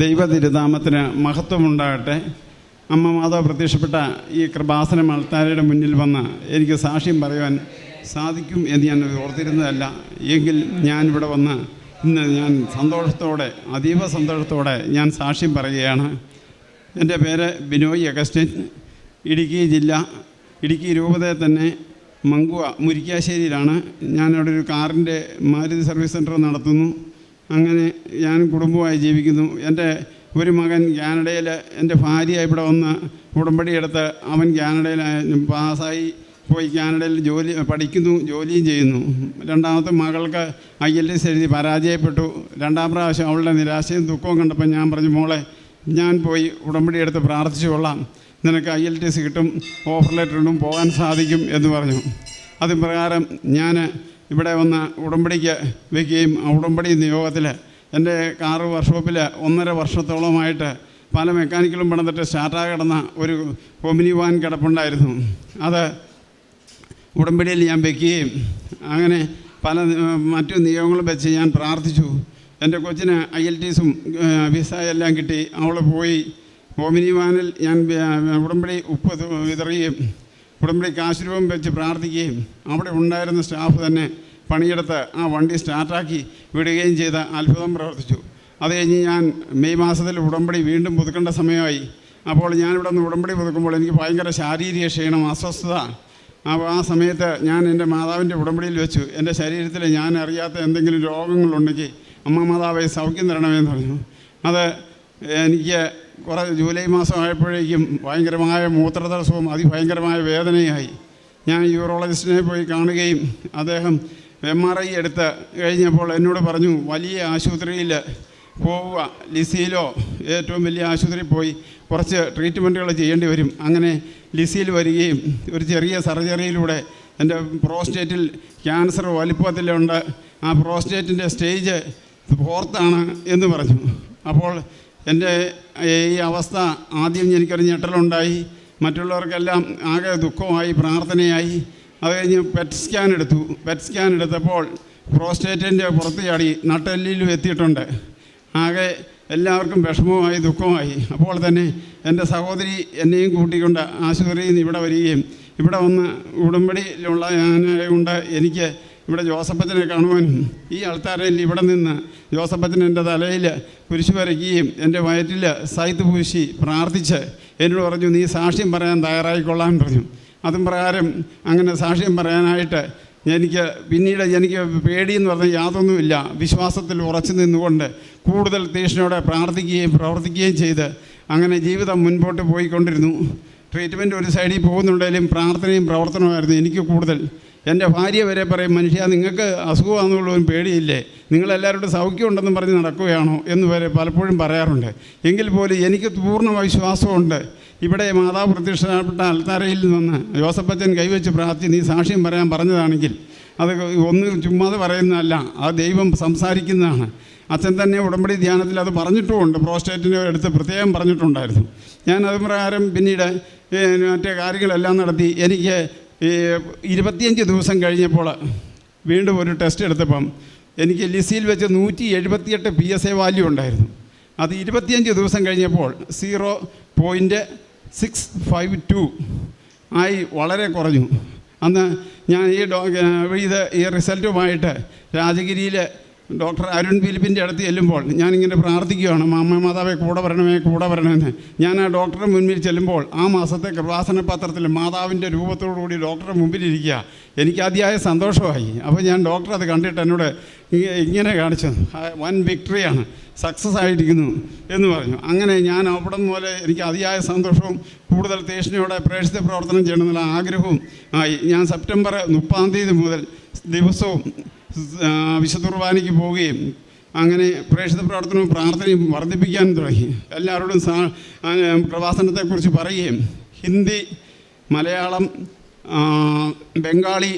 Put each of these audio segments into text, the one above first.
ദൈവ തിരുനാമത്തിന് മഹത്വമുണ്ടാകട്ടെ. അമ്മ മാതാവ് പ്രത്യക്ഷപ്പെട്ട ഈ കൃപാസന അൾത്താരയുടെ മുന്നിൽ വന്ന് എനിക്ക് സാക്ഷ്യം പറയുവാൻ സാധിക്കും എന്ന് ഞാൻ ഓർത്തിരുന്നതല്ല. എങ്കിൽ ഞാനിവിടെ വന്ന് ഇന്ന് ഞാൻ സന്തോഷത്തോടെ അതീവ സന്തോഷത്തോടെ ഞാൻ സാക്ഷ്യം പറയുകയാണ്. എന്റെ പേര് ബിനോയ് അഗസ്റ്റിൻ. ഇടുക്കി ജില്ല ഇടുക്കി രൂപതയെ തന്നെ മങ്കുവ മുരിക്കാശ്ശേരിയിലാണ്. ഞാനവിടെ ഒരു കാറിന്റെ മാരുതി സർവീസ് സെന്റർ നടത്തുന്നു. അങ്ങനെ ഞാൻ കുടുംബമായി ജീവിക്കുന്നു. എന്റെ ഒരു മകൻ കാനഡയിൽ എന്റെ ഭാര്യ ഇവിടെ വന്ന് ഉടമ്പടി എടുത്ത് അവൻ കാനഡയിൽ പാസ്സായി പോയി കാനഡയിൽ ജോലി പഠിക്കുന്നു ജോലിയും ചെയ്യുന്നു. രണ്ടാമത്തെ മകൾക്ക് ഐ എൽ എസ് എഴുതി പരാജയപ്പെട്ടു. രണ്ടാം പ്രാവശ്യം അവളുടെ നിരാശയും ദുഃഖവും കണ്ടപ്പോൾ ഞാൻ പറഞ്ഞു മോളെ ഞാൻ പോയി ഉടമ്പടി എടുത്ത് പ്രാർത്ഥിച്ചു കൊള്ളാം. നിനക്ക് ഐ എൽ ടി സി കിട്ടും ഓഫർ ലെറ്റർ ഇടും പോകാൻ സാധിക്കും എന്ന് പറഞ്ഞു. അതിപ്രകാരം ഞാൻ ഇവിടെ വന്ന് ഉടമ്പടിക്ക് വയ്ക്കുകയും ഉടമ്പടി നിയോഗത്തിൽ എന്റെ കാറ് വർക്ക്ഷോപ്പിൽ ഒന്നര വർഷത്തോളമായിട്ട് പല മെക്കാനിക്കലും പണിതിട്ട് സ്റ്റാർട്ടാ കിടന്ന ഒരു കൊമിനി വാൻ കിടപ്പുണ്ടായിരുന്നു. അത് ഉടമ്പടിയിൽ ഞാൻ വെക്കുകയും അങ്ങനെ പല മറ്റു നിയമങ്ങളും വെച്ച് ഞാൻ പ്രാർത്ഥിച്ചു. എന്റെ കൊച്ചിന് ഐ എൽ ടിസും വിസ എല്ലാം കിട്ടി. അവൾ പോയി. ഓമിനി വാനിൽ ഞാൻ ഉടമ്പടി ഉപ്പ് വിതറുകയും ഉടമ്പടി ആശീർവം വെച്ച് പ്രാർത്ഥിക്കുകയും അവിടെ ഉണ്ടായിരുന്ന സ്റ്റാഫ് തന്നെ പണിയെടുത്ത് ആ വണ്ടി സ്റ്റാർട്ടാക്കി വിടുകയും ചെയ്ത അത്ഭുതം പ്രവർത്തിച്ചു. അത് കഴിഞ്ഞ് ഞാൻ മെയ് മാസത്തിൽ ഉടമ്പടി വീണ്ടും പുതുക്കേണ്ട സമയമായി. അപ്പോൾ ഞാനിവിടെ നിന്ന് ഉടമ്പടി പുതുക്കുമ്പോൾ എനിക്ക് ഭയങ്കര ശാരീരിക ക്ഷീണം അസ്വസ്ഥത. അപ്പോൾ ആ സമയത്ത് ഞാൻ എന്റെ മാതാവിന്റെ ഉടമ്പടിയിൽ വെച്ചു. എന്റെ ശരീരത്തിൽ ഞാൻ അറിയാത്ത എന്തെങ്കിലും രോഗങ്ങളുണ്ടെങ്കിൽ അമ്മ മാതാവെ സൗഖ്യം തരണമെന്ന് പറഞ്ഞു. അത് എനിക്ക് കുറേ ജൂലൈ മാസമായപ്പോഴേക്കും ഭയങ്കരമായ മൂത്രതടസ്സവും അതിഭയങ്കരമായ വേദനയായി ഞാൻ യൂറോളജിസ്റ്റിനെ പോയി കാണുകയും അദ്ദേഹം എം ആർ ഐ എടുത്ത് കഴിഞ്ഞപ്പോൾ എന്നോട് പറഞ്ഞു വലിയ ആശുപത്രിയിൽ പോവുക. ലിസിയിലോ ഏറ്റവും വലിയ ആശുപത്രിയിൽ പോയി കുറച്ച് ട്രീറ്റ്മെന്റുകൾ ചെയ്യേണ്ടി വരും. അങ്ങനെ ലിസിയിൽ വരികയും ഒരു ചെറിയ സർജറിയിലൂടെ എന്റെ പ്രോസ്റ്റേറ്റിൽ ക്യാൻസർ വലിപ്പത്തിലുണ്ട്. ആ പ്രോസ്റ്റേറ്റിന്റെ സ്റ്റേജ് ഫോർത്താണ് എന്ന് പറഞ്ഞു. അപ്പോൾ എന്റെ ഈ അവസ്ഥ ആദ്യം എനിക്കൊരു ഞെട്ടലുണ്ടായി. മറ്റുള്ളവർക്കെല്ലാം ആകെ ദുഃഖമായി പ്രാർത്ഥനയായി. അത് കഴിഞ്ഞ് പെറ്റ് സ്കാൻ എടുത്തു. പെറ്റ് സ്കാൻ എടുത്തപ്പോൾ പ്രോസ്റ്റേറ്റിന്റെ പുറത്ത് ചാടി നട്ടെല്ലിലും എത്തിയിട്ടുണ്ട്. ആകെ എല്ലാവർക്കും വിഷമമായി ദുഃഖമായി അപ്പോൾ തന്നെ എന്റെ സഹോദരി എന്നെയും കൂട്ടിക്കൊണ്ട് ആശുപത്രിയിൽ നിന്ന് ഇവിടെ വരികയും ഇവിടെ വന്ന് ഉടമ്പടിയിലുള്ള കൊണ്ട് എനിക്ക് ഇവിടെ ജോസഫച്ചനെ കാണുവാനും ഈ ആൾക്കാരിൽ ഇവിടെ നിന്ന് ജോസഫച്ചൻ എന്റെ തലയിൽ കുരിശു വരയ്ക്കുകയും എന്റെ വയറ്റിൽ സൈത്ത് പൂശി പ്രാർത്ഥിച്ച് എന്നോട് പറഞ്ഞു നീ സാക്ഷ്യം പറയാൻ തയ്യാറായിക്കൊള്ളാൻ പറഞ്ഞു. അതും പ്രകാരം അങ്ങനെ സാക്ഷ്യം പറയാനായിട്ട് എനിക്ക് പിന്നീട് എനിക്ക് പേടിയെന്ന് പറഞ്ഞാൽ യാതൊന്നുമില്ല. വിശ്വാസത്തിൽ ഉറച്ചു നിന്നുകൊണ്ട് കൂടുതൽ തീഷ്ണയോടെ പ്രാർത്ഥിക്കുകയും പ്രവർത്തിക്കുകയും ചെയ്ത് അങ്ങനെ ജീവിതം മുൻപോട്ട് പോയിക്കൊണ്ടിരുന്നു. ട്രീറ്റ്മെന്റ് ഒരു സൈഡിൽ പോകുന്നുണ്ടെങ്കിലും പ്രാർത്ഥനയും പ്രവർത്തനമായിരുന്നു എനിക്ക് കൂടുതൽ. എന്റെ ഭാര്യ വരെ പറയും മനുഷ്യ നിങ്ങൾക്ക് അസുഖമാണെന്നുള്ളൊരു പേടിയില്ലേ? നിങ്ങളെല്ലാവരോടും സൗഖ്യമുണ്ടെന്നും പറഞ്ഞ് നടക്കുകയാണോ? എന്ന് വരെ പലപ്പോഴും പറയാറുണ്ട്. എങ്കിൽ പോലും എനിക്ക് പൂർണ വിശ്വാസമുണ്ട്. ഇവിടെ മാതാവ് പ്രത്യക്ഷപ്പെട്ട അൽത്താരയിൽ നിന്ന് ജോസഫച്ചൻ കൈവച്ച് പ്രാർത്ഥി നീ സാക്ഷ്യം പറയാൻ പറഞ്ഞതാണെങ്കിൽ അത് ഒന്ന് ചുമ്മാതെ പറയുന്നതല്ല ആ ദൈവം സംസാരിക്കുന്നതാണ്. അച്ഛൻ തന്നെ ഉടമ്പടി ധ്യാനത്തിൽ അത് പറഞ്ഞിട്ടുമുണ്ട്. പ്രോസ്റ്റേറ്റിന്റെ അടുത്ത് പ്രത്യേകം പറഞ്ഞിട്ടുണ്ടായിരുന്നു. ഞാൻ അത് പ്രകാരം പിന്നീട് മറ്റേ കാര്യങ്ങളെല്ലാം നടത്തി. എനിക്ക് ഈ ഇരുപത്തിയഞ്ച് ദിവസം കഴിഞ്ഞപ്പോൾ വീണ്ടും ഒരു ടെസ്റ്റ് എടുത്തപ്പം എനിക്ക് ലിസിയിൽ വെച്ച് നൂറ്റി എഴുപത്തിയെട്ട് പി എസ് എ വാല്യൂ ഉണ്ടായിരുന്നു. അത് ഇരുപത്തിയഞ്ച് ദിവസം കഴിഞ്ഞപ്പോൾ zero point six five two ആയി വളരെ കുറഞ്ഞു. അന്ന് ഞാൻ ഈ ഡോ ഇത് ഈ റിസൾട്ടുമായിട്ട് രാജഗിരിയിൽ ഡോക്ടർ അരുൺ ഫിലിപ്പിന്റെ അടുത്ത് ചെല്ലുമ്പോൾ ഞാനിങ്ങനെ പ്രാർത്ഥിക്കുകയാണ് മാമ്മ മാതാവെ കൂടെ വരണമേ കൂടെ വരണമെന്ന് ഞാൻ ആ ഡോക്ടറെ മുൻപിൽ ചെല്ലുമ്പോൾ ആ മാസത്തെ കൃപാസന പത്രത്തിൽ മാതാവിന്റെ രൂപത്തോടുകൂടി ഡോക്ടറെ മുമ്പിലിരിക്കുക എനിക്ക് അതിയായ സന്തോഷമായി. അപ്പോൾ ഞാൻ ഡോക്ടർ അത് കണ്ടിട്ട് എന്നോട് ഇങ്ങനെ കാണിച്ചു. വൻ വിക്ടറിയാണ്. സക്സസ് ആയിരിക്കുന്നു. എന്ന് പറഞ്ഞു. അങ്ങനെ ഞാൻ അവിടെ പോലെ എനിക്ക് അതിയായ സന്തോഷവും കൂടുതൽ തീഷ്ണയോടെ പ്രേക്ഷിത പ്രവർത്തനം ചെയ്യണമെന്നുള്ള ആഗ്രഹവും ആയി. ഞാൻ സെപ്റ്റംബർ മുപ്പതാം തീയതി മുതൽ ദിവസവും വിശുദ്ധ കുർബാനയ്ക്ക് പോവുകയും അങ്ങനെ പ്രേക്ഷിത പ്രവർത്തനവും പ്രാർത്ഥനയും വർദ്ധിപ്പിക്കാൻ തുടങ്ങി. എല്ലാവരോടും സാ പ്രവാസനത്തെക്കുറിച്ച് പറയുകയും ഹിന്ദി മലയാളം ബംഗാളി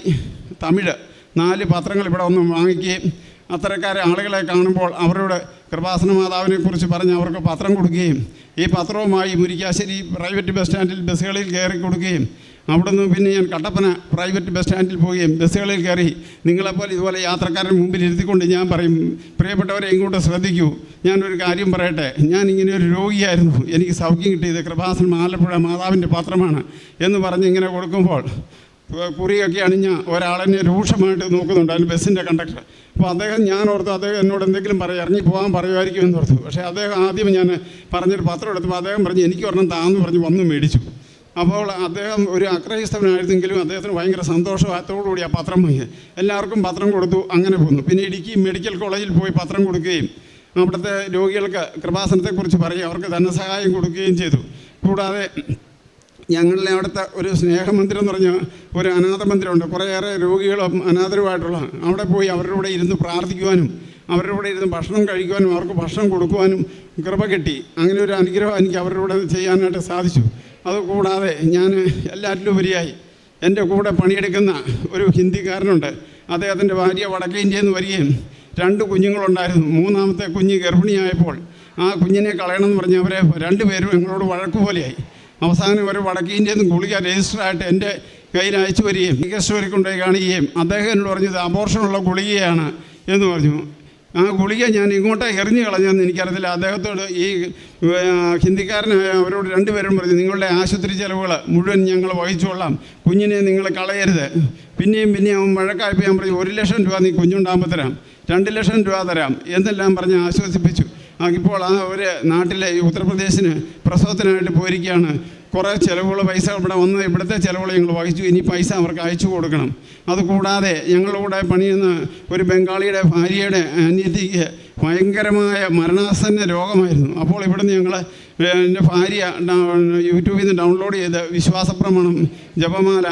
തമിഴ് നാല് പത്രങ്ങൾ ഇവിടെ ഒന്ന് വാങ്ങിക്കുകയും അത്തരക്കാരെ ആളുകളെ കാണുമ്പോൾ അവരോട് കൃപാസന മാതാവിനെക്കുറിച്ച് പറഞ്ഞ് അവർക്ക് പത്രം കൊടുക്കുകയും ഈ പത്രവുമായി മുരിക്കാശ്ശേരി പ്രൈവറ്റ് ബസ് സ്റ്റാൻഡിൽ ബസ്സുകളിൽ കയറി കൊടുക്കുകയും അവിടെ നിന്ന് പിന്നെ ഞാൻ കട്ടപ്പന പ്രൈവറ്റ് ബസ് സ്റ്റാൻഡിൽ പോവുകയും ബസ്സുകളിൽ കയറി നിങ്ങളെപ്പോലെ ഇതുപോലെ യാത്രക്കാരൻ മുമ്പിൽ ഇരുത്തിക്കൊണ്ട് ഞാൻ പറയും പ്രിയപ്പെട്ടവരെ ഇങ്ങോട്ട് ശ്രദ്ധിക്കൂ. ഞാനൊരു കാര്യം പറയട്ടെ. ഞാൻ ഇങ്ങനെ ഒരു രോഗിയായിരുന്നു. എനിക്ക് സൗഖ്യം കിട്ടിയത് കൃപാസനം ആലപ്പുഴ മാതാവിന്റെ പാത്രമാണ് എന്ന് പറഞ്ഞ് ഇങ്ങനെ കൊടുക്കുമ്പോൾ കുറിയൊക്കെ അണിഞ്ഞ ഒരാളെന്നെ രൂക്ഷമായിട്ട് നോക്കുന്നുണ്ട് അതിന് ബസ്സിന്റെ കണ്ടക്ടർ അപ്പോൾ അദ്ദേഹം ഞാൻ ഓർത്തു അദ്ദേഹം എന്നോട് എന്തെങ്കിലും പറയും ഇറങ്ങി പോകാൻ പറയുമായിരിക്കും എന്ന് ഓർത്തു. പക്ഷേ അദ്ദേഹം ആദ്യം ഞാൻ പറഞ്ഞൊരു പത്രം എടുത്തപ്പോൾ അദ്ദേഹം പറഞ്ഞ് എനിക്ക് ഒരെണ്ണം താന്ന് പറഞ്ഞ് വന്ന് മേടിച്ചു. അപ്പോൾ അദ്ദേഹം ഒരു അക്രൈസ്തവനായിരുന്നെങ്കിലും അദ്ദേഹത്തിന് ഭയങ്കര സന്തോഷത്തോടുകൂടി ആ പത്രം വാങ്ങി. എല്ലാവർക്കും പത്രം കൊടുത്തു അങ്ങനെ പോന്നു. പിന്നെ ഇടുക്കി മെഡിക്കൽ കോളേജിൽ പോയി പത്രം കൊടുക്കുകയും അവിടുത്തെ രോഗികൾക്ക് കൃപാസനത്തെക്കുറിച്ച് പറയും അവർക്ക് ധനസഹായം കൊടുക്കുകയും ചെയ്തു. കൂടാതെ ഞങ്ങളുടെ അവിടുത്തെ ഒരു സ്നേഹമന്ദിരം എന്ന് പറഞ്ഞ ഒരു അനാഥ മന്ദിരമുണ്ട് കുറേയേറെ രോഗികളും അനാഥരുമായിട്ടുള്ള അവിടെ പോയി അവരുടെ കൂടെ ഇരുന്ന് പ്രാർത്ഥിക്കുവാനും അവരുടെ കൂടെ ഇരുന്ന് ഭക്ഷണം കഴിക്കുവാനും അവർക്ക് ഭക്ഷണം കൊടുക്കുവാനും കൃപ കിട്ടി. അങ്ങനെ ഒരു അനുഗ്രഹം എനിക്ക് അവരുടെ കൂടെ ചെയ്യാനായിട്ട് സാധിച്ചു. അതുകൂടാതെ ഞാൻ എല്ലാറ്റിലുപരിയായി എന്റെ കൂടെ പണിയെടുക്കുന്ന ഒരു ഹിന്ദിക്കാരനുണ്ട്. അദ്ദേഹത്തിന്റെ ഭാര്യ വടക്കേ ഇന്ത്യയിൽ നിന്ന് വരികയും രണ്ട് കുഞ്ഞുങ്ങളുണ്ടായിരുന്നു. മൂന്നാമത്തെ കുഞ്ഞ് ഗർഭിണിയായപ്പോൾ ആ കുഞ്ഞിനെ കളയണമെന്ന് പറഞ്ഞ് അവരെ രണ്ടുപേരും ഞങ്ങളോട് വഴക്ക് പോലെയായി അവസാനം ഒരു വടക്കേ ഇന്ത്യയിൽ നിന്ന് ഗുളിക രജിസ്റ്ററായിട്ട് എന്റെ കയ്യിൽ അയച്ചു വരികയും മികസ്റ്റോറി കൊണ്ടുപോയി കാണുകയും അദ്ദേഹം എന്നോട് പറഞ്ഞത് അബോർഷനുള്ള ഗുളികയാണ് എന്ന് പറഞ്ഞു. ആ ഗുളിക ഞാൻ ഇങ്ങോട്ട് എറിഞ്ഞു കളഞ്ഞെന്ന് എനിക്കറിയത്തില്ല. അദ്ദേഹത്തോട് ഈ ഹിന്ദിക്കാരനായ അവരോട് രണ്ടുപേരും പറഞ്ഞു നിങ്ങളുടെ ആശുപത്രി ചെലവുകൾ മുഴുവൻ ഞങ്ങൾ വഹിച്ചുകൊള്ളാം കുഞ്ഞിനെ നിങ്ങൾ കളയരുത്. പിന്നെയും പിന്നെയും അവൻ വഴക്കായപ്പോൾ ഞാൻ പറഞ്ഞു ഒരു ലക്ഷം രൂപ നീ കുഞ്ഞുണ്ടാകുമ്പോൾ തരാം. രണ്ട് ലക്ഷം രൂപ തരാം. എന്നെല്ലാം പറഞ്ഞ് ആശ്വസിപ്പിച്ചു. ഇപ്പോൾ ആ ഒരു നാട്ടിലെ ഉത്തർപ്രദേശിന് പ്രസവത്തിനായിട്ട് പോയിരിക്കുകയാണ് കുറേ ചിലവുകൾ പൈസ ഇവിടെ വന്ന് ഇവിടുത്തെ ചിലവുകൾ ഞങ്ങൾ വഹിച്ചു. ഇനി പൈസ അവർക്ക് അയച്ചു കൊടുക്കണം. അതുകൂടാതെ ഞങ്ങളുടെ കൂടെ പണിയുന്ന ഒരു ബംഗാളിയുടെ ഭാര്യയുടെ അനിയത്തിക്ക് ഭയങ്കരമായ മരണാസന്ന രോഗമായിരുന്നു. അപ്പോൾ ഇവിടുന്ന് ഞങ്ങൾ എന്റെ ഭാര്യ യൂട്യൂബിൽ നിന്ന് ഡൗൺലോഡ് ചെയ്ത് വിശ്വാസപ്രമാണം ജപമാല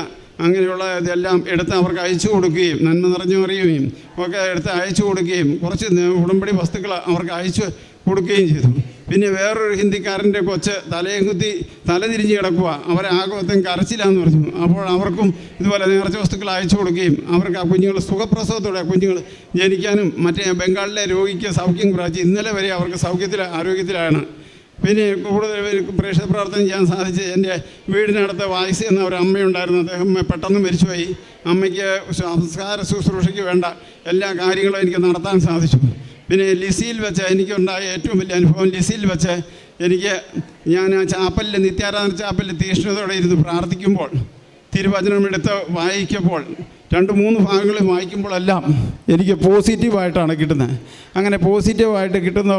അങ്ങനെയുള്ള ഇതെല്ലാം എടുത്ത് അവർക്ക് അയച്ചു കൊടുക്കുകയും നന്മ നിറഞ്ഞു അറിയുകയും ഒക്കെ എടുത്ത് അയച്ചു കൊടുക്കുകയും കുറച്ച് ഉടമ്പടി വസ്തുക്കൾ അവർക്ക് അയച്ചു കൊടുക്കുകയും ചെയ്തു. പിന്നെ വേറൊരു ഹിന്ദിക്കാരന്റെ കൊച്ച് തലയും കുത്തി തല തിരിഞ്ഞ് കിടക്കുക അവരെ ആകമൊത്തം കരച്ചിലാന്ന് പറഞ്ഞു. അപ്പോൾ അവർക്കും ഇതുപോലെ നേർച്ച വസ്തുക്കൾ അയച്ചു കൊടുക്കുകയും അവർക്ക് ആ കുഞ്ഞുങ്ങൾ സുഖപ്രസവത്തോടെ കുഞ്ഞുങ്ങൾ ജനിക്കാനും മറ്റേ ബംഗാളിലെ രോഗിക്ക് സൗഖ്യം പ്രാപിച്ച് ഇന്നലെ വരെ അവർക്ക് സൗഖ്യത്തിൽ ആരോഗ്യത്തിലാണ്. പിന്നെ കൂടുതൽ പ്രേക്ഷക പ്രാർത്ഥന ചെയ്യാൻ സാധിച്ച് എന്റെ വീടിനടുത്ത് വായിസ് എന്ന ഒരു അമ്മയുണ്ടായിരുന്നു. അദ്ദേഹം പെട്ടെന്ന് മരിച്ചുപോയി. അമ്മയ്ക്ക് സംസ്കാര ശുശ്രൂഷയ്ക്ക് വേണ്ട എല്ലാ കാര്യങ്ങളും എനിക്ക് നടത്താൻ സാധിച്ചു. പിന്നെ ലിസിയിൽ വെച്ച് എനിക്കുണ്ടായ ഏറ്റവും വലിയ അനുഭവം ലിസിയിൽ വെച്ച് എനിക്ക് ഞാൻ ആ ചാപ്പലിൽ നിത്യാരാധന ചാപ്പലിൽ തീഷ്ണതയോടെ ഇരുന്ന് പ്രാർത്ഥിക്കുമ്പോൾ തിരുവചനം എടുത്ത് വായിക്കുമ്പോൾ രണ്ട് മൂന്ന് ഭാഗങ്ങൾ വായിക്കുമ്പോഴെല്ലാം എനിക്ക് പോസിറ്റീവായിട്ടാണ് കിട്ടുന്നത്. അങ്ങനെ പോസിറ്റീവായിട്ട് കിട്ടുന്ന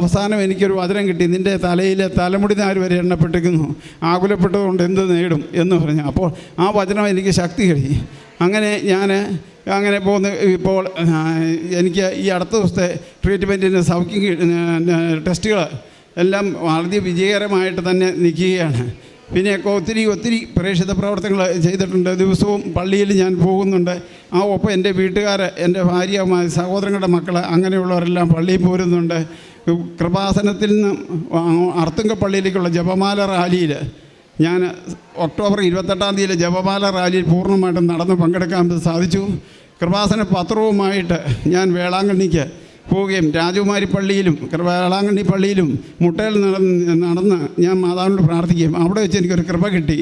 അവസാനം എനിക്കൊരു വചനം കിട്ടി. നിന്റെ തലയിലെ തലമുടി നാര് വരെ എണ്ണപ്പെട്ടിരിക്കുന്നു? ആകുലപ്പെട്ടതുകൊണ്ട് എന്ത് നേടും എന്ന് പറഞ്ഞു. അപ്പോൾ ആ വചനം എനിക്ക് ശക്തി കിട്ടി അങ്ങനെ ഞാൻ അങ്ങനെ പോകുന്ന ഇപ്പോൾ എനിക്ക് ഈ അടുത്ത ദിവസത്തെ ട്രീറ്റ്മെന്റിന് സൗഖ്യം ടെസ്റ്റുകൾ എല്ലാം വളരെ വിജയകരമായിട്ട് തന്നെ നിൽക്കുകയാണ്. പിന്നെ ഒത്തിരി ഒത്തിരി പ്രേക്ഷിത പ്രവർത്തനങ്ങൾ ചെയ്തിട്ടുണ്ട്. ദിവസവും പള്ളിയിൽ ഞാൻ പോകുന്നുണ്ട്. ആ ഒപ്പം എന്റെ വീട്ടുകാർ എന്റെ ഭാര്യ സഹോദരങ്ങളുടെ മക്കൾ അങ്ങനെയുള്ളവരെല്ലാം പള്ളിയിൽ പോരുന്നുണ്ട്. കൃപാസനത്തിൽ നിന്ന് അർത്തുങ്ക പള്ളിയിലേക്കുള്ള ജപമാല റാലിയിൽ ഞാൻ ഒക്ടോബർ ഇരുപത്തെട്ടാം തീയതി ജപമാല റാലിയിൽ പൂർണമായിട്ടും നടന്ന് പങ്കെടുക്കാൻ സാധിച്ചു. കൃപാസന പത്രവുമായിട്ട് ഞാൻ വേളാങ്കണ്ണിക്ക് പോവുകയും രാജകുമാരി പള്ളിയിലും വേളാങ്കണ്ണി പള്ളിയിലും മുട്ടയിൽ നടന്ന് നടന്ന് ഞാൻ മാതാവിനോട് പ്രാർത്ഥിക്കുകയും അവിടെ വെച്ച് എനിക്കൊരു കൃപ കിട്ടി.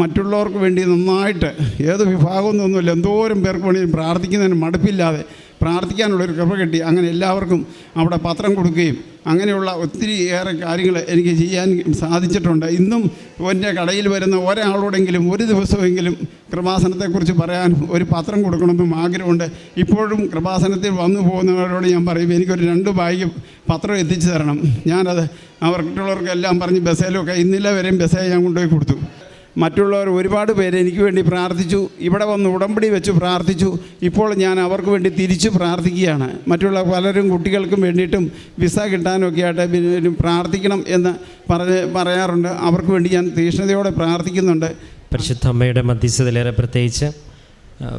മറ്റുള്ളവർക്ക് വേണ്ടി നന്നായിട്ട് ഏത് വിഭാഗം ഒന്നുമില്ല എന്തോരം പേർക്ക് വേണ്ടി പ്രാർത്ഥിക്കുന്നതിന് മടുപ്പില്ലാതെ പ്രാർത്ഥിക്കാനുള്ളൊരു കൃപ കിട്ടി. അങ്ങനെ എല്ലാവർക്കും അവിടെ പത്രം കൊടുക്കുകയും അങ്ങനെയുള്ള ഒത്തിരി ഏറെ കാര്യങ്ങൾ എനിക്ക് ചെയ്യാൻ സാധിച്ചിട്ടുണ്ട്. ഇന്നും എന്റെ കടയിൽ വരുന്ന ഒരാളോടെങ്കിലും ഒരു ദിവസമെങ്കിലും കൃപാസനത്തെക്കുറിച്ച് പറയാൻ ഒരു പത്രം കൊടുക്കണമെന്നും ആഗ്രഹമുണ്ട്. ഇപ്പോഴും കൃപാസനത്തിൽ വന്നു പോകുന്നവരോട് ഞാൻ പറയും എനിക്കൊരു രണ്ട് ബാഗ് പത്രം എത്തിച്ചു തരണം. ഞാനത് അവർക്കുള്ളവർക്കെല്ലാം പറഞ്ഞ് ബസ്സേലൊക്കെ ഇന്നലെ വരെയും ബസ്സേ ഞാൻ കൊണ്ടുപോയി കൊടുത്തു. മറ്റുള്ളവർ ഒരുപാട് പേര് എനിക്ക് വേണ്ടി പ്രാർത്ഥിച്ചു. ഇവിടെ വന്ന് ഉടമ്പടി വെച്ച് പ്രാർത്ഥിച്ചു. ഇപ്പോൾ ഞാൻ അവർക്ക് വേണ്ടി തിരിച്ച് പ്രാർത്ഥിക്കുകയാണ്. മറ്റുള്ള പലരും കുട്ടികൾക്കും വേണ്ടിയിട്ടും വിസ കിട്ടാനൊക്കെ ആയിട്ട് പ്രാർത്ഥിക്കണം എന്ന് പറഞ്ഞ് പറയാറുണ്ട്. അവർക്ക് വേണ്ടി ഞാൻ തീക്ഷ്ണതയോടെ പ്രാർത്ഥിക്കുന്നുണ്ട്. പരിശുദ്ധ അമ്മയുടെ മധ്യസ്ഥതയിലേറെ പ്രത്യേകിച്ച്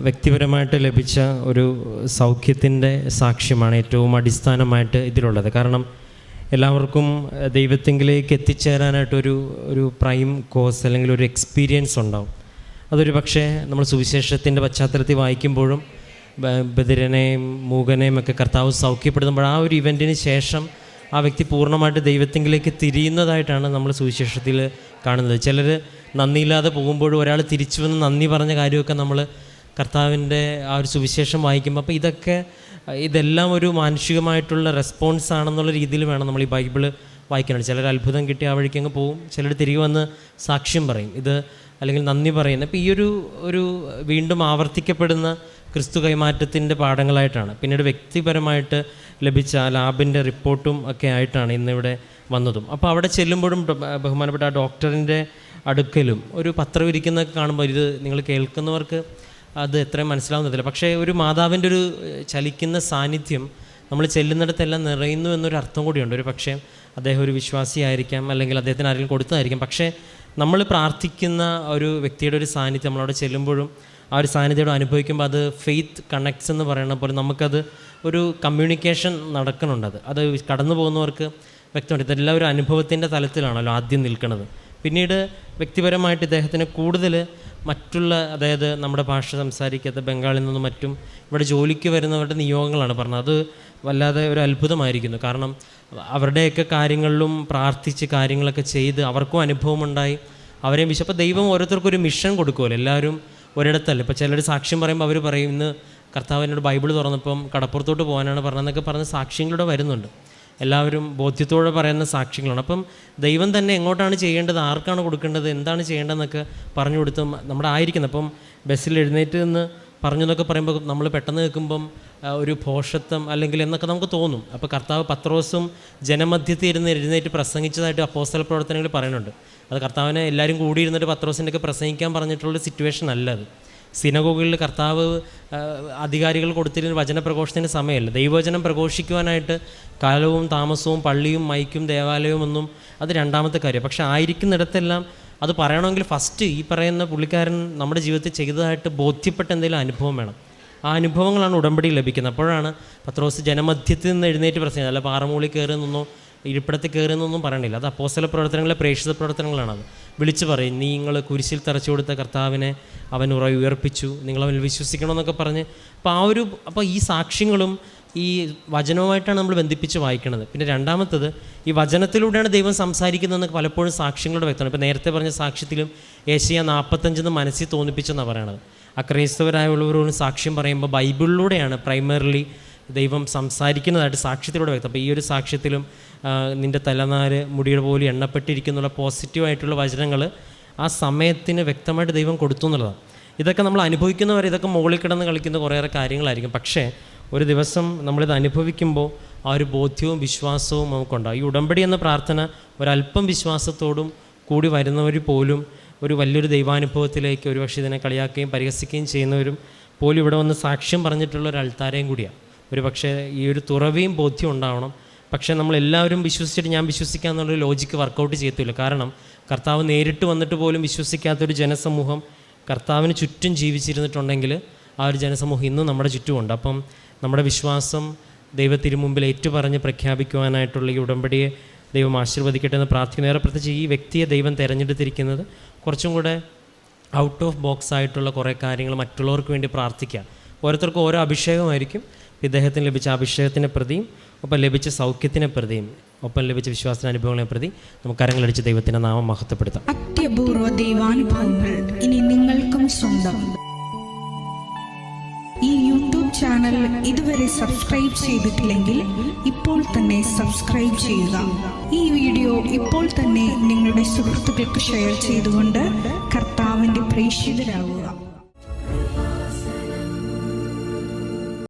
വ്യക്തിപരമായിട്ട് ലഭിച്ച ഒരു സൗഖ്യത്തിന്റെ സാക്ഷ്യമാണ് ഏറ്റവും അടിസ്ഥാനമായിട്ട് ഇതിലുള്ളത്. കാരണം എല്ലാവർക്കും ദൈവത്തെങ്കിലേക്ക് എത്തിച്ചേരാനായിട്ടൊരു ഒരു പ്രൈം കോഴ്സ് അല്ലെങ്കിൽ ഒരു എക്സ്പീരിയൻസ് ഉണ്ടാവും. അതൊരു പക്ഷേ നമ്മൾ സുവിശേഷത്തിന്റെ പശ്ചാത്തലത്തിൽ വായിക്കുമ്പോഴും ബദിരനെയും മൂകനെയും ഒക്കെ കർത്താവ് സൗഖ്യപ്പെടുത്തുമ്പോൾ ആ ഒരു ഇവന്റിന് ശേഷം ആ വ്യക്തി പൂർണമായിട്ട് ദൈവത്തെങ്കിലേക്ക് തിരിയുന്നതായിട്ടാണ് നമ്മൾ സുവിശേഷത്തിൽ കാണുന്നത്. ചിലർ നന്ദിയില്ലാതെ പോകുമ്പോഴും ഒരാൾ തിരിച്ചു വന്ന് നന്ദി പറഞ്ഞ കാര്യമൊക്കെ നമ്മൾ കർത്താവിന്റെ ആ ഒരു സുവിശേഷം വായിക്കുമ്പോൾ അപ്പോൾ ഇതൊക്കെ ഇതെല്ലാം ഒരു മാനുഷികമായിട്ടുള്ള റെസ്പോൺസ് ആണെന്നുള്ള രീതിയിൽ വേണം നമ്മൾ ഈ ബൈബിൾ വായിക്കാനാണ് ചിലർ അത്ഭുതം കിട്ടി ആ വഴിക്ക് അങ്ങ് പോവും ചിലർ തിരികെ വന്ന് സാക്ഷ്യം പറയും. ഇത് അല്ലെങ്കിൽ നന്ദി പറയുന്നത് അപ്പോൾ ഈ ഒരു ഒരു വീണ്ടും ആവർത്തിക്കപ്പെടുന്ന ക്രിസ്തു കൈമാറ്റത്തിന്റെ പാഠങ്ങളായിട്ടാണ്. പിന്നീട് വ്യക്തിപരമായിട്ട് ലഭിച്ച ലാബിന്റെ റിപ്പോർട്ടും ഒക്കെ ആയിട്ടാണ് ഇന്നിവിടെ വന്നതും. അപ്പോൾ അവിടെ ചെല്ലുമ്പോഴും ബഹുമാനപ്പെട്ട ആ ഡോക്ടറിന്റെ അടുക്കലും ഒരു പത്രം ഇരിക്കുന്നതൊക്കെ കാണുമ്പോൾ ഇത് നിങ്ങൾ കേൾക്കുന്നവർക്ക് അത് എത്രയും മനസ്സിലാവുന്നതില്ല. പക്ഷേ ഒരു മാതാവിന്റെ ഒരു ചലിക്കുന്ന സാന്നിധ്യം നമ്മൾ ചെല്ലുന്നിടത്തെല്ലാം നിറയുന്നു എന്നൊരു അർത്ഥം കൂടിയുണ്ട്. ഒരു പക്ഷേ അദ്ദേഹം ഒരു വിശ്വാസിയായിരിക്കാം അല്ലെങ്കിൽ അദ്ദേഹത്തിന് ആരെങ്കിലും കൊടുത്തതായിരിക്കാം. പക്ഷേ നമ്മൾ പ്രാർത്ഥിക്കുന്ന ഒരു വ്യക്തിയുടെ ഒരു സാന്നിധ്യം നമ്മളവിടെ ചെല്ലുമ്പോഴും ആ ഒരു സാന്നിധ്യം അനുഭവിക്കുമ്പോൾ അത് ഫെയ്ത്ത് കണക്ട്സ് എന്ന് പറയുന്ന പോലെ നമുക്കത് ഒരു കമ്മ്യൂണിക്കേഷൻ നടക്കുന്നുണ്ട് അത്. അത് കടന്നു പോകുന്നവർക്ക് വ്യക്തമുണ്ട്. ഇതെല്ലാം ഒരു അനുഭവത്തിന്റെ തലത്തിലാണല്ലോ ആദ്യം നിൽക്കുന്നത്. പിന്നീട് വ്യക്തിപരമായിട്ട് ഇദ്ദേഹത്തിന് കൂടുതൽ മറ്റുള്ള അതായത് നമ്മുടെ ഭാഷ സംസാരിക്കാത്ത ബംഗാളിൽ നിന്നും മറ്റും ഇവിടെ ജോലിക്ക് വരുന്നവരുടെ നിയോഗങ്ങളാണ് പറഞ്ഞത്. അത് വല്ലാതെ ഒരു അത്ഭുതമായിരിക്കുന്നു. കാരണം അവരുടെയൊക്കെ കാര്യങ്ങളിലും പ്രാർത്ഥിച്ച് കാര്യങ്ങളൊക്കെ ചെയ്ത് അവർക്കും അനുഭവമുണ്ടായി. അവരെയും വിശ്വ അപ്പോൾ ദൈവം ഓരോരുത്തർക്കും ഒരു മിഷൻ കൊടുക്കുമല്ലോ എല്ലാവരും ഒരിടത്തല്ല. ഇപ്പോൾ ചിലർ സാക്ഷ്യം പറയുമ്പോൾ അവർ പറയും ഇന്ന് കർത്താവ് എന്നോട് ബൈബിൾ തുറന്നപ്പം കടപ്പുറത്തോട്ട് പോകാനാണ് പറഞ്ഞതെന്നൊക്കെ പറഞ്ഞ് സാക്ഷ്യങ്ങളുടെ വരുന്നുണ്ട്. എല്ലാവരും ബോധ്യത്തോടെ പറയുന്ന സാക്ഷികളാണ് അപ്പം ദൈവം തന്നെ എങ്ങോട്ടാണ് ചെയ്യേണ്ടത്? ആർക്കാണ് കൊടുക്കേണ്ടത്? എന്താണ് ചെയ്യേണ്ടതെന്നൊക്കെ പറഞ്ഞു കൊടുത്ത് നമ്മുടെ ആയിരിക്കുന്നത്. അപ്പം ബസ്സിൽ എഴുന്നേറ്റ് നിന്ന് പറഞ്ഞു എന്നൊക്കെ പറയുമ്പോൾ നമ്മൾ പെട്ടെന്ന് കേൾക്കുമ്പം ഒരു ഭോഷത്വം അല്ലെങ്കിൽ എന്നൊക്കെ നമുക്ക് തോന്നും. അപ്പോൾ കർത്താവ് പത്രോസും ജനമധ്യത്തിൽ ഇരുന്ന് എഴുന്നേറ്റ് പ്രസംഗിച്ചതായിട്ട് അപ്പോസ്റ്റൽ പ്രവർത്തനങ്ങൾ പറയുന്നുണ്ട്. അത് കർത്താവിനെ എല്ലാവരും കൂടി ഇരുന്നിട്ട് പത്രോസിന്റെയൊക്കെ പ്രസംഗിക്കാൻ പറഞ്ഞിട്ടുള്ള സിറ്റുവേഷൻ അല്ല അത്. സിനഗോഗുകളിൽ കർത്താവ് അധികാരികൾ കൊടുത്തിരുന്ന വചനപ്രഘോഷത്തിന് സമയമല്ല? ദൈവവചനം പ്രഘോഷിക്കുവാനായിട്ട് കാലവും താമസവും പള്ളിയും മൈക്കും ദേവാലയവും ഒന്നും അത് രണ്ടാമത്തെ കാര്യം. പക്ഷേ ആയിരിക്കുന്നിടത്തെല്ലാം അത് പറയണമെങ്കിൽ ഫസ്റ്റ് ഈ പറയുന്ന പുള്ളിക്കാരൻ നമ്മുടെ ജീവിതത്തിൽ ചെയ്തതായിട്ട് ബോധ്യപ്പെട്ട എന്തെങ്കിലും അനുഭവം വേണം. ആ അനുഭവങ്ങളാണ് ഉടമ്പടി ലഭിക്കുന്നത്. അപ്പോഴാണ് പത്രോസ് ജനമധ്യത്തിൽ നിന്ന് എഴുന്നേറ്റ് പ്രസംഗിച്ചത്. അല്ല പാറമൂളി കയറി നിന്നോ ഇരിപ്പിടത്തിൽ കയറുന്നൊന്നും പറയണില്ല. അത് അപ്പോസ്തല പ്രവർത്തനങ്ങളെ പ്രേക്ഷിത പ്രവർത്തനങ്ങളാണത് വിളിച്ചു പറയും നീ നിങ്ങൾ കുരിശിൽ തറച്ചു കൊടുത്ത കർത്താവിനെ അവൻ ഉറ ഉയർപ്പിച്ചു നിങ്ങൾ അവനിൽ വിശ്വസിക്കണമെന്നൊക്കെ പറഞ്ഞ്. അപ്പോൾ ആ ഒരു അപ്പോൾ ഈ സാക്ഷ്യങ്ങളും ഈ വചനവുമായിട്ടാണ് നമ്മൾ ബന്ധിപ്പിച്ച് വായിക്കുന്നത് പിന്നെ രണ്ടാമത്തത് ഈ വചനത്തിലൂടെയാണ് ദൈവം സംസാരിക്കുന്നതെന്ന് പലപ്പോഴും സാക്ഷ്യങ്ങളുടെ വ്യക്തമാണ്. ഇപ്പോൾ നേരത്തെ പറഞ്ഞ സാക്ഷ്യത്തിലും ഏഷ്യ നാൽപ്പത്തഞ്ചെന്ന് മനസ്സിൽ തോന്നിപ്പിച്ചെന്നാണ് പറയണത്. അക്രൈസ്തവരായുള്ളവരോട് സാക്ഷ്യം പറയുമ്പോൾ ബൈബിളിലൂടെയാണ് പ്രൈമറിലി ദൈവം സംസാരിക്കുന്നതായിട്ട് സാക്ഷ്യത്തിലൂടെ വ്യക്തം. അപ്പോൾ ഈ ഒരു സാക്ഷ്യത്തിലും നിന്റെ തലനാര് മുടിയുടെ പോലെ എണ്ണപ്പെട്ടിരിക്കുന്നുള്ള പോസിറ്റീവായിട്ടുള്ള വചനങ്ങൾ ആ സമയത്തിന് വ്യക്തമായിട്ട് ദൈവം കൊടുത്തു എന്നുള്ളതാണ്. ഇതൊക്കെ നമ്മൾ അനുഭവിക്കുന്നവർ ഇതൊക്കെ മുകളിൽ കിടന്ന് കളിക്കുന്ന കുറേയേറെ കാര്യങ്ങളായിരിക്കും. പക്ഷേ ഒരു ദിവസം നമ്മളിത് അനുഭവിക്കുമ്പോൾ ആ ഒരു ബോധ്യവും വിശ്വാസവും നമുക്കുണ്ടാകും ഈ ഉടമ്പടി എന്ന പ്രാർത്ഥന ഒരല്പം വിശ്വാസത്തോടും കൂടി വരുന്നവർ പോലും ഒരു വലിയൊരു ദൈവാനുഭവത്തിലേക്ക് ഒരുപക്ഷെ ഇതിനെ കളിയാക്കുകയും പരിഹസിക്കുകയും ചെയ്യുന്നവരും പോലും ഇവിടെ വന്ന് സാക്ഷ്യം പറഞ്ഞിട്ടുള്ള ഒരു അൾത്താരയും കൂടിയാണ്. ഒരു പക്ഷേ ഈ ഒരു തുറവിയും ബോധ്യം ഉണ്ടാവണം. പക്ഷേ നമ്മളെല്ലാവരും വിശ്വസിച്ചിട്ട് ഞാൻ വിശ്വസിക്കുക എന്നുള്ളൊരു ലോജിക്ക് വർക്കൗട്ട് ചെയ്യത്തില്ല. കാരണം കർത്താവ് നേരിട്ട് വന്നിട്ട് പോലും വിശ്വസിക്കാത്തൊരു ജനസമൂഹം കർത്താവിന് ചുറ്റും ജീവിച്ചിരുന്നിട്ടുണ്ടെങ്കിൽ ആ ഒരു ജനസമൂഹം ഇന്നും നമ്മുടെ ചുറ്റുമുണ്ട്. അപ്പം നമ്മുടെ വിശ്വാസം ദൈവത്തിന് മുമ്പിൽ ഏറ്റുപറഞ്ഞ് പ്രഖ്യാപിക്കുവാനായിട്ടുള്ള ഈ ഉടമ്പടിയെ ദൈവം ആശീർവദിക്കട്ടെ എന്ന് പ്രാർത്ഥിക്കുന്നു. ഏറെ പ്രത്യേകിച്ച് ഈ വ്യക്തിയെ ദൈവം തിരഞ്ഞെടുത്തിരിക്കുന്നത് കുറച്ചും കൂടെ ഔട്ട് ഓഫ് ബോക്സ് ആയിട്ടുള്ള കുറേ കാര്യങ്ങൾ മറ്റുള്ളവർക്ക് വേണ്ടി പ്രാർത്ഥിക്കുക. ഓരോരുത്തർക്കും ഓരോ അഭിഷേകമായിരിക്കും. ഇദ്ദേഹത്തിന് ലഭിച്ച അഭിഷേകത്തിനെ പ്രതിയും ഒപ്പം ലഭിച്ച സൗഖ്യത്തിനെ പ്രതിയും ഒപ്പം ലഭിച്ച വിശ്വാസത്തിന് അനുഭവങ്ങളെ പ്രതി നമുക്ക് കരങ്ങളടിച്ച് ദൈവത്തിന്റെ നാമം മഹത്വപ്പെടുത്താം. അത്യപൂർവ ദൈവാനുഭവങ്ങൾ ഇനി നിങ്ങൾക്കും സ്വന്തം. ഈ യൂട്യൂബ് ചാനൽ ഇതുവരെ സബ്സ്ക്രൈബ് ചെയ്തിട്ടില്ലെങ്കിൽ ഇപ്പോൾ തന്നെ സബ്സ്ക്രൈബ് ചെയ്യുക. ഈ വീഡിയോ ഇപ്പോൾ തന്നെ നിങ്ങളുടെ സുഹൃത്തുക്കൾക്ക് ഷെയർ ചെയ്തുകൊണ്ട് കർത്താവിന്റെ പ്രേക്ഷിതരാകുക